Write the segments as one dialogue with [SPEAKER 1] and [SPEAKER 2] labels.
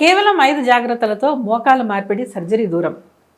[SPEAKER 1] కేవలం ఐదు జాగ్రత్తలతో మోకాలు మార్పిడి సర్జరీ దూరం.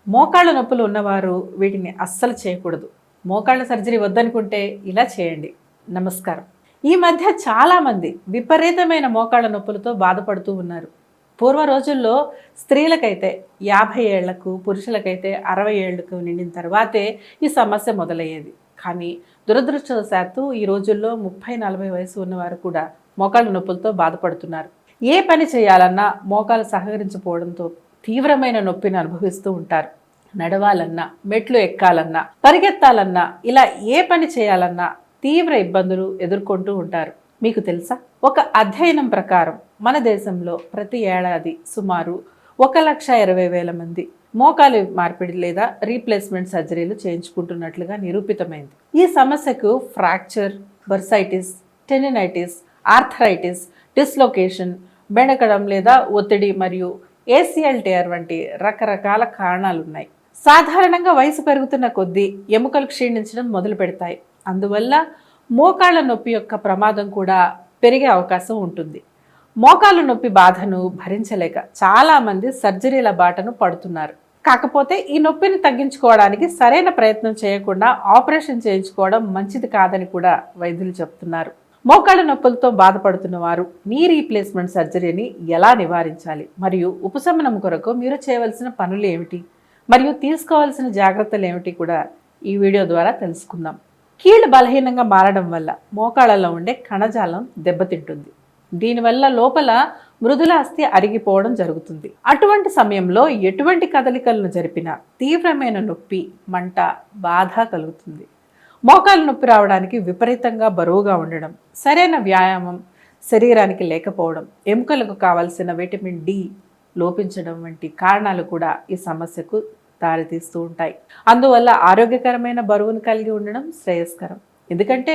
[SPEAKER 1] మోకాళ్ళ నొప్పులు ఉన్నవారు వీటిని అస్సలు చేయకూడదు. మోకాళ్ళ సర్జరీ వద్దనుకుంటే ఇలా చేయండి. నమస్కారం. ఈ మధ్య చాలామంది విపరీతమైన మోకాళ్ళ నొప్పులతో బాధపడుతూ ఉన్నారు. పూర్వ రోజుల్లో స్త్రీలకైతే యాభై ఏళ్ళకు పురుషులకైతే అరవై ఏళ్ళకు నిండిన తర్వాతే ఈ సమస్య మొదలయ్యేది. కానీ దురదృష్టవశాత్తు ఈ రోజుల్లో ముప్పై నలభై వయసు ఉన్నవారు కూడా మోకాళ్ళ నొప్పులతో బాధపడుతున్నారు. ఏ పని చేయాలన్నా మోకాలు సహకరించకపోవడంతో తీవ్రమైన నొప్పిని అనుభవిస్తూ ఉంటారు. నడవాలన్నా మెట్లు ఎక్కాలన్నా పరిగెత్తాలన్నా ఇలా ఏ పని చేయాలన్నా తీవ్ర ఇబ్బందులు ఎదుర్కొంటూ ఉంటారు. మీకు తెలుసా? ఒక అధ్యయనం ప్రకారం మన దేశంలో ప్రతి ఏడాది సుమారు ఒక లక్ష ఇరవై వేల మంది మోకాలు మార్పిడి లేదా రీప్లేస్మెంట్ సర్జరీలు చేయించుకుంటున్నట్లుగా నిరూపితమైంది. ఈ సమస్యకు fracture bursitis tendinitis arthritis dislocation బెణకడం లేదా ఒత్తిడి మరియు ఏసిఎల్ టేర్ వంటి రకరకాల కారణాలు ఉన్నాయి సాధారణంగా వయసు పెరుగుతున్న కొద్దీ ఎముకలు క్షీణించడం మొదలు పెడతాయి. అందువల్ల మోకాళ్ళ నొప్పి యొక్క ప్రమాదం కూడా పెరిగే అవకాశం ఉంటుంది. మోకాలు నొప్పి బాధను భరించలేక చాలామంది సర్జరీల బాటను పడుతున్నారు. కాకపోతే ఈ నొప్పిని తగ్గించుకోవడానికి సరైన ప్రయత్నం చేయకుండా ఆపరేషన్ చేయించుకోవడం మంచిది కాదని కూడా వైద్యులు చెప్తున్నారు. మోకాళ్ళ నొప్పులతో బాధపడుతున్న వారు నీ రీప్లేస్మెంట్ సర్జరీని ఎలా నివారించాలి? మరియు ఉపశమనం కొరకు మీరు చేయవలసిన పనులు ఏమిటి? మరియు తీసుకోవాల్సిన జాగ్రత్తలు ఏమిటి కూడా ఈ వీడియో ద్వారా తెలుసుకుందాం. కీళ్ళు బలహీనంగా మారడం వల్ల మోకాళ్ళలో ఉండే కణజాలం దెబ్బతింటుంది. దీనివల్ల లోపల మృదుల అస్థి అరిగిపోవడం జరుగుతుంది. అటువంటి సమయంలో ఎటువంటి కదలికలను జరిపినా తీవ్రమైన నొప్పి మంట బాధ కలుగుతుంది. మోకాలు నొప్పి రావడానికి విపరీతంగా బరువుగా ఉండడం సరైన వ్యాయామం శరీరానికి లేకపోవడం ఎముకలకు కావలసిన విటమిన్ డి లోపించడం వంటి కారణాలు కూడా ఈ సమస్యకు దారితీస్తూ ఉంటాయి. అందువల్ల ఆరోగ్యకరమైన బరువును కలిగి ఉండడం శ్రేయస్కరం. ఎందుకంటే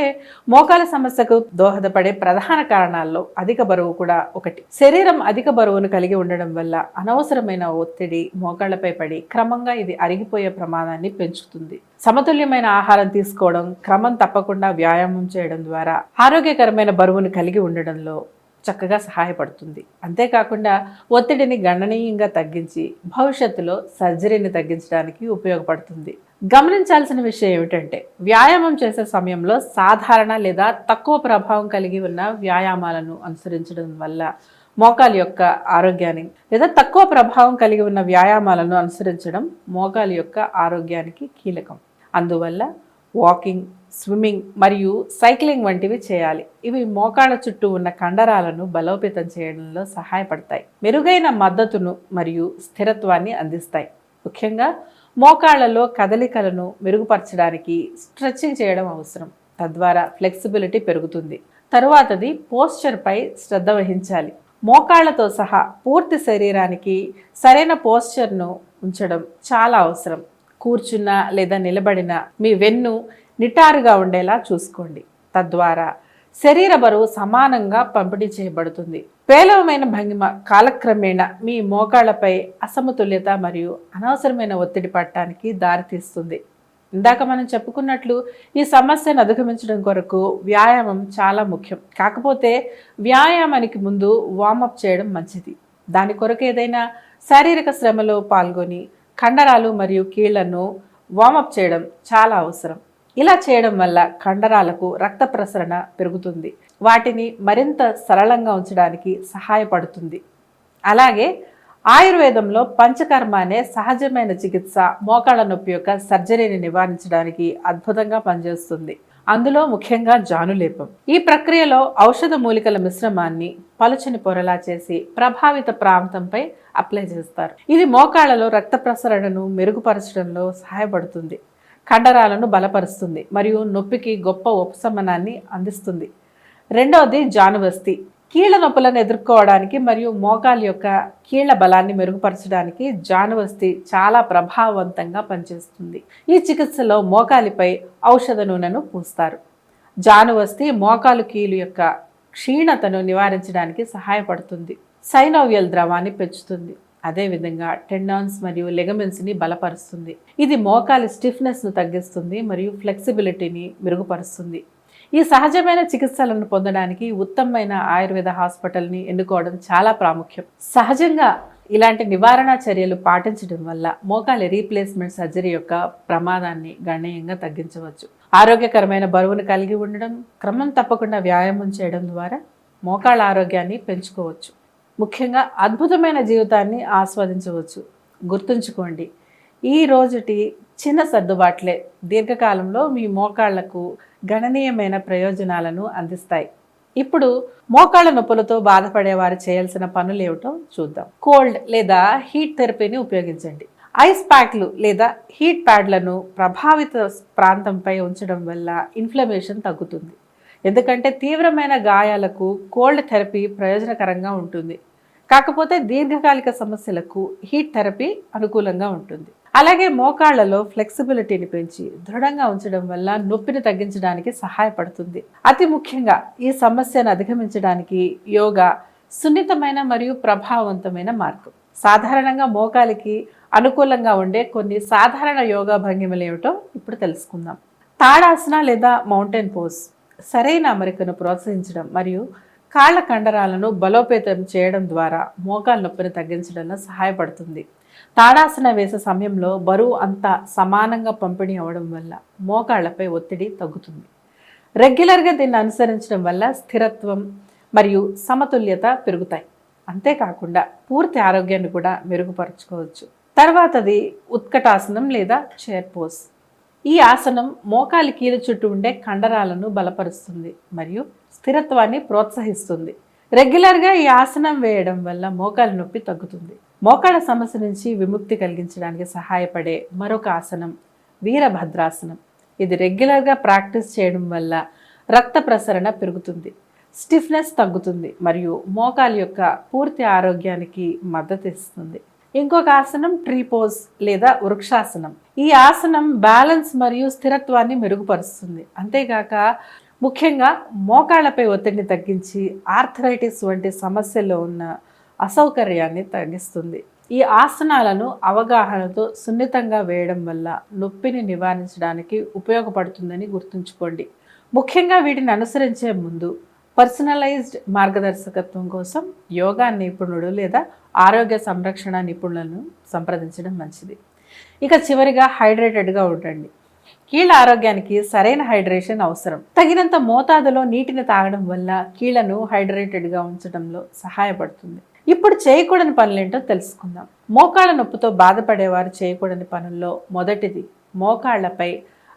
[SPEAKER 1] మోకాల సమస్యకు దోహదపడే ప్రధాన కారణాల్లో అధిక బరువు కూడా ఒకటి. శరీరం అధిక బరువును కలిగి ఉండడం వల్ల అనవసరమైన ఒత్తిడి మోకాళ్ళపై పడి క్రమంగా ఇది అరిగిపోయే ప్రమాదాన్ని పెంచుతుంది. సమతుల్యమైన ఆహారం తీసుకోవడం క్రమం తప్పకుండా వ్యాయామం చేయడం ద్వారా ఆరోగ్యకరమైన బరువును కలిగి ఉండడంలో చక్కగా సహాయపడుతుంది. అంతేకాకుండా ఒత్తిడిని గణనీయంగా తగ్గించి భవిష్యత్తులో సర్జరీని తగ్గించడానికి ఉపయోగపడుతుంది. గమనించాల్సిన విషయం ఏమిటంటే వ్యాయామం చేసే సమయంలో సాధారణ లేదా తక్కువ ప్రభావం కలిగి ఉన్న వ్యాయామాలను అనుసరించడం వల్ల మోకాలు యొక్క ఆరోగ్యాన్ని లేదా తక్కువ ప్రభావం కలిగి ఉన్న వ్యాయామాలను అనుసరించడం మోకాలు యొక్క ఆరోగ్యానికి కీలకం. అందువల్ల వాకింగ్ స్విమ్మింగ్ మరియు సైక్లింగ్ వంటివి చేయాలి. ఇవి మోకాళ్ళ చుట్టూ ఉన్న కండరాలను బలోపేతం చేయడంలో సహాయపడతాయి. మెరుగైన మద్దతును మరియు స్థిరత్వాన్ని అందిస్తాయి. ముఖ్యంగా మోకాళ్ళలో కదలికలను మెరుగుపరచడానికి స్ట్రెచ్చింగ్ చేయడం అవసరం. తద్వారా ఫ్లెక్సిబిలిటీ పెరుగుతుంది. తరువాతది పోస్చర్పై శ్రద్ధ వహించాలి. మోకాళ్ళతో సహా పూర్తి శరీరానికి సరైన పోస్చర్ను ఉంచడం చాలా అవసరం. కూర్చున్న లేదా నిలబడిన మీ వెన్ను నిటారుగా ఉండేలా చూసుకోండి. తద్వారా శరీర బరువు సమానంగా పంపిణీ చేయబడుతుంది. పేలవమైన భంగిమ కాలక్రమేణా మీ మోకాళ్ళపై అసమతుల్యత మరియు అనవసరమైన ఒత్తిడి పడటానికి దారితీస్తుంది. ఇందాక మనం చెప్పుకున్నట్లు ఈ సమస్యను అధిగమించడం కొరకు వ్యాయామం చాలా ముఖ్యం. కాకపోతే వ్యాయామానికి ముందు వార్మప్ చేయడం మంచిది. దాని కొరకు ఏదైనా శారీరక శ్రమలో పాల్గొని కండరాలు మరియు కీళ్ళను వార్మప్ చేయడం చాలా అవసరం. ఇలా చేయడం వల్ల కండరాలకు రక్త ప్రసరణ పెరుగుతుంది. వాటిని మరింత సరళంగా ఉంచడానికి సహాయపడుతుంది. అలాగే ఆయుర్వేదంలో పంచకర్మ అనే సహజమైన చికిత్స మోకాళ్ళ నొప్పి యొక్క సర్జరీని నివారించడానికి అద్భుతంగా పనిచేస్తుంది. అందులో ముఖ్యంగా జానులేపం ఈ ప్రక్రియలో ఔషధ మూలికల మిశ్రమాన్ని పలుచని పొరలా చేసి ప్రభావిత ప్రాంతంపై అప్లై చేస్తారు. ఇది మోకాళ్ళలో రక్త ప్రసరణను మెరుగుపరచడంలో సహాయపడుతుంది. కండరాలను బలపరుస్తుంది మరియు నొప్పికి గొప్ప ఉపశమనాన్ని అందిస్తుంది. రెండవది జానువస్తి కీళ్ళ నొప్పులను ఎదుర్కోవడానికి మరియు మోకాలు యొక్క కీళ్ళ బలాన్ని మెరుగుపరచడానికి జానువస్తి చాలా ప్రభావవంతంగా పనిచేస్తుంది. ఈ చికిత్సలో మోకాలిపై ఔషధ నూనెను పూస్తారు. జానువస్తి మోకాలు కీలు యొక్క క్షీణతను నివారించడానికి సహాయపడుతుంది. సైనోవియల్ ద్రవాన్ని పెంచుతుంది. అదేవిధంగా టెండాన్స్ మరియు లెగమెంట్స్ని బలపరుస్తుంది. ఇది మోకాలి స్టిఫ్నెస్ను తగ్గిస్తుంది మరియు ఫ్లెక్సిబిలిటీని మెరుగుపరుస్తుంది. ఈ సహజమైన చికిత్సలను పొందడానికి ఉత్తమమైన ఆయుర్వేద హాస్పిటల్ని ఎన్నుకోవడం చాలా ప్రాముఖ్యం. సహజంగా ఇలాంటి నివారణ చర్యలు పాటించడం వల్ల మోకాలి రీప్లేస్మెంట్ సర్జరీ యొక్క ప్రమాదాన్ని గణనీయంగా తగ్గించవచ్చు. ఆరోగ్యకరమైన బరువును కలిగి ఉండడం క్రమం తప్పకుండా వ్యాయామం చేయడం ద్వారా మోకాళ్ళ ఆరోగ్యాన్ని పెంచుకోవచ్చు. ముఖ్యంగా అద్భుతమైన జీవితాన్ని ఆస్వాదించవచ్చు. గుర్తుంచుకోండి ఈ రోజుటి చిన్న సర్దుబాట్లే దీర్ఘకాలంలో మీ మోకాళ్ళకు గణనీయమైన ప్రయోజనాలను అందిస్తాయి. ఇప్పుడు మోకాళ్ళ నొప్పులతో బాధపడేవారు చేయాల్సిన పనులు ఏమిటో చూద్దాం. కోల్డ్ లేదా హీట్ థెరపీని ఉపయోగించండి. ఐస్ ప్యాక్లు లేదా హీట్ ప్యాడ్లను ప్రభావిత ప్రాంతంపై ఉంచడం వల్ల ఇన్ఫ్లమేషన్ తగ్గుతుంది. ఎందుకంటే తీవ్రమైన గాయాలకు కోల్డ్ థెరపీ ప్రయోజనకరంగా ఉంటుంది. కాకపోతే దీర్ఘకాలిక సమస్యలకు హీట్ థెరపీ అనుకూలంగా ఉంటుంది. అలాగే మోకాళ్ళలో ఫ్లెక్సిబిలిటీని పెంచి దృఢంగా ఉంచడం వల్ల నొప్పిని తగ్గించడానికి సహాయపడుతుంది. అతి ముఖ్యంగా ఈ సమస్యను అధిగమించడానికి యోగా సున్నితమైన మరియు ప్రభావవంతమైన మార్గం. సాధారణంగా మోకాలికి అనుకూలంగా ఉండే కొన్ని సాధారణ యోగా భంగిమలు ఏమిటో ఇప్పుడు తెలుసుకుందాం. తాడాసన లేదా మౌంటైన్ పోజ్. సరైన అమరికను ప్రోత్సహించడం మరియు కాళ్ళ కండరాలను బలోపేతం చేయడం ద్వారా మోకాల నొప్పిని తగ్గించడంలో సహాయపడుతుంది. తాడాసన వేసే సమయంలో బరువు అంతా సమానంగా పంపిణీ అవ్వడం వల్ల మోకాళ్ళపై ఒత్తిడి తగ్గుతుంది. రెగ్యులర్గా దీన్ని అనుసరించడం వల్ల స్థిరత్వం మరియు సమతుల్యత పెరుగుతాయి. అంతేకాకుండా పూర్తి ఆరోగ్యాన్ని కూడా మెరుగుపరచుకోవచ్చు. తర్వాతది ఉత్కటాసనం లేదా చైర్ పోస్ ఈ ఆసనం మోకాలి కీలు చుట్టూ ఉండే కండరాలను బలపరుస్తుంది మరియు స్థిరత్వాన్ని ప్రోత్సహిస్తుంది. రెగ్యులర్గా ఈ ఆసనం వేయడం వల్ల మోకాలి నొప్పి తగ్గుతుంది. మోకాళ్ళ సమస్య నుంచి విముక్తి కలిగించడానికి సహాయపడే మరొక ఆసనం వీరభద్రాసనం. ఇది రెగ్యులర్గా ప్రాక్టీస్ చేయడం వల్ల రక్త ప్రసరణ పెరుగుతుంది స్టిఫ్నెస్ తగ్గుతుంది మరియు మోకాలి యొక్క పూర్తి ఆరోగ్యానికి మద్దతు ఇస్తుంది. ఇంకొక ఆసనం ట్రీపోజ్ లేదా వృక్షాసనం. ఈ ఆసనం బ్యాలెన్స్ మరియు స్థిరత్వాన్ని మెరుగుపరుస్తుంది. అంతేగాక ముఖ్యంగా మోకాళ్ళపై ఒత్తిడిని తగ్గించి ఆర్థరైటిస్ వంటి సమస్యల్లో ఉన్న అసౌకర్యాన్ని తగ్గిస్తుంది. ఈ ఆసనాలను అవగాహనతో సున్నితంగా వేయడం వల్ల నొప్పిని నివారించడానికి ఉపయోగపడుతుందని గుర్తుంచుకోండి. ముఖ్యంగా వీటిని అనుసరించే ముందు పర్సనలైజ్డ్ మార్గదర్శకత్వం కోసం యోగా నిపుణుడు లేదా ఆరోగ్య సంరక్షణ నిపుణులను సంప్రదించడం మంచిది. ఇక చివరిగా హైడ్రేటెడ్గా ఉండండి. కీళ్ళ ఆరోగ్యానికి సరైన హైడ్రేషన్ అవసరం. తగినంత మోతాదులో నీటిని తాగడం వల్ల కీళ్ళను హైడ్రేటెడ్గా ఉంచడంలో సహాయపడుతుంది. ఇప్పుడు చేయకూడని పనులేంటో తెలుసుకుందాం. మోకాళ్ళ నొప్పితో బాధపడేవారు చేయకూడని పనుల్లో మొదటిది మోకాళ్ళపై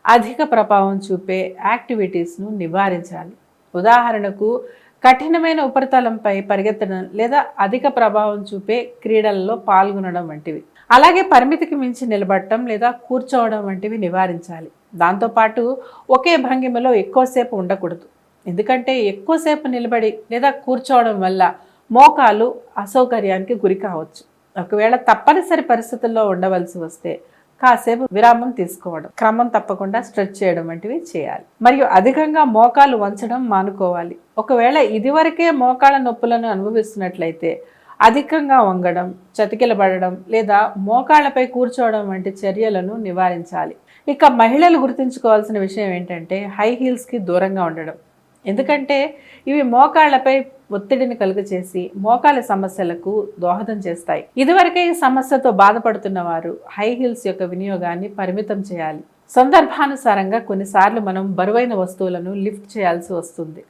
[SPEAKER 1] అధిక ప్రభావం చూపే యాక్టివిటీస్ను నివారించాలి. ఉదాహరణకు కఠినమైన ఉపరితలంపై పరిగెత్తడం లేదా అధిక ప్రభావం చూపే క్రీడలలో పాల్గొనడం వంటివి. అలాగే పరిమితికి మించి నిలబడటం లేదా కూర్చోవడం వంటివి నివారించాలి. దాంతోపాటు ఒకే భంగిమలో ఎక్కువసేపు ఉండకూడదు. ఎందుకంటే ఎక్కువసేపు నిలబడి లేదా కూర్చోవడం వల్ల మోకాలు అసౌకర్యానికి గురి కావచ్చు. ఒకవేళ తప్పనిసరి పరిస్థితుల్లో ఉండవలసి వస్తే కాసేపు విరామం తీసుకోవడం క్రమం తప్పకుండా స్ట్రెచ్ చేయడం వంటివి చేయాలి. మరియు అధికంగా మోకాలు వంచడం మానుకోవాలి. ఒకవేళ ఇదివరకే మోకాళ్ళ నొప్పులను అనుభవిస్తున్నట్లయితే అధికంగా వంగడం చతికిలబడడం లేదా మోకాళ్ళపై కూర్చోవడం వంటి చర్యలను నివారించాలి. ఇక మహిళలు గుర్తుంచుకోవాల్సిన విషయం ఏంటంటే హై హీల్స్కి దూరంగా ఉండడం. ఎందుకంటే ఇవి మోకాళ్ళపై ఒత్తిడిని కలుగచేసి మోకాల సమస్యలకు దోహదం చేస్తాయి. ఇదివరకే ఈ సమస్యతో బాధపడుతున్న వారు హై హీల్స్ యొక్క వినియోగాన్ని పరిమితం చేయాలి. సందర్భానుసారంగా కొన్నిసార్లు మనం బరువైన వస్తువులను లిఫ్ట్ చేయాల్సి వస్తుంది.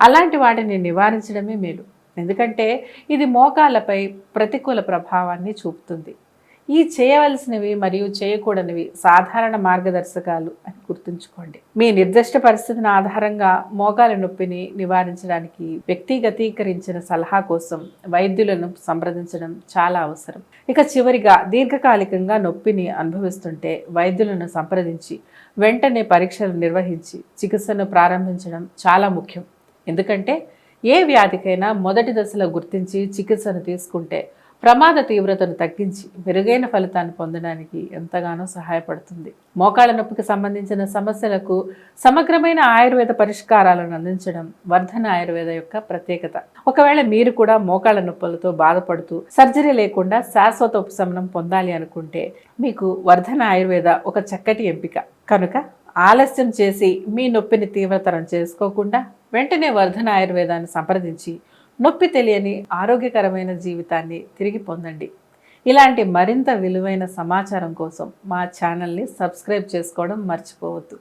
[SPEAKER 1] అలాంటి వాటిని నివారించడమే మేలు. ఎందుకంటే ఇది మోకాలపై ప్రతికూల ప్రభావాన్ని చూపుతుంది. ఈ చేయవలసినవి మరియు చేయకూడనివి సాధారణ మార్గదర్శకాలు అని గుర్తుంచుకోండి. మీ నిర్దిష్ట పరిస్థితిని ఆధారంగా మోకాల నొప్పిని నివారించడానికి వ్యక్తిగతీకరించిన సలహా కోసం వైద్యులను సంప్రదించడం చాలా అవసరం. ఇక చివరిగా దీర్ఘకాలికంగా నొప్పిని అనుభవిస్తుంటే వైద్యులను సంప్రదించి వెంటనే పరీక్షలు నిర్వహించి చికిత్సను ప్రారంభించడం చాలా ముఖ్యం. ఎందుకంటే ఏ వ్యాధికైనా మొదటి దశలో గుర్తించి చికిత్సను తీసుకుంటే ప్రమాద తీవ్రతను తగ్గించి మెరుగైన ఫలితాన్ని పొందడానికి ఎంతగానో సహాయపడుతుంది. మోకాళ్ళ నొప్పికి సంబంధించిన సమస్యలకు సమగ్రమైన ఆయుర్వేద పరిష్కారాలను అందించడం వర్ధన ఆయుర్వేద యొక్క ప్రత్యేకత. ఒకవేళ మీరు కూడా మోకాళ్ళ నొప్పులతో బాధపడుతూ సర్జరీ లేకుండా శాశ్వత ఉపశమనం పొందాలి అనుకుంటే మీకు వర్ధన ఆయుర్వేద ఒక చక్కటి ఎంపిక. కనుక ఆలస్యం చేసి మీ నొప్పిని తీవ్రతరం చేసుకోకుండా వెంటనే వర్ధన ఆయుర్వేదాన్ని సంప్రదించి నొప్పి తెలియని ఆరోగ్యకరమైన జీవితాన్ని తిరిగి పొందండి. ఇలాంటి మరింత విలువైన సమాచారం కోసం మా ఛానల్ని సబ్స్క్రైబ్ చేసుకోవడం మర్చిపోవద్దు.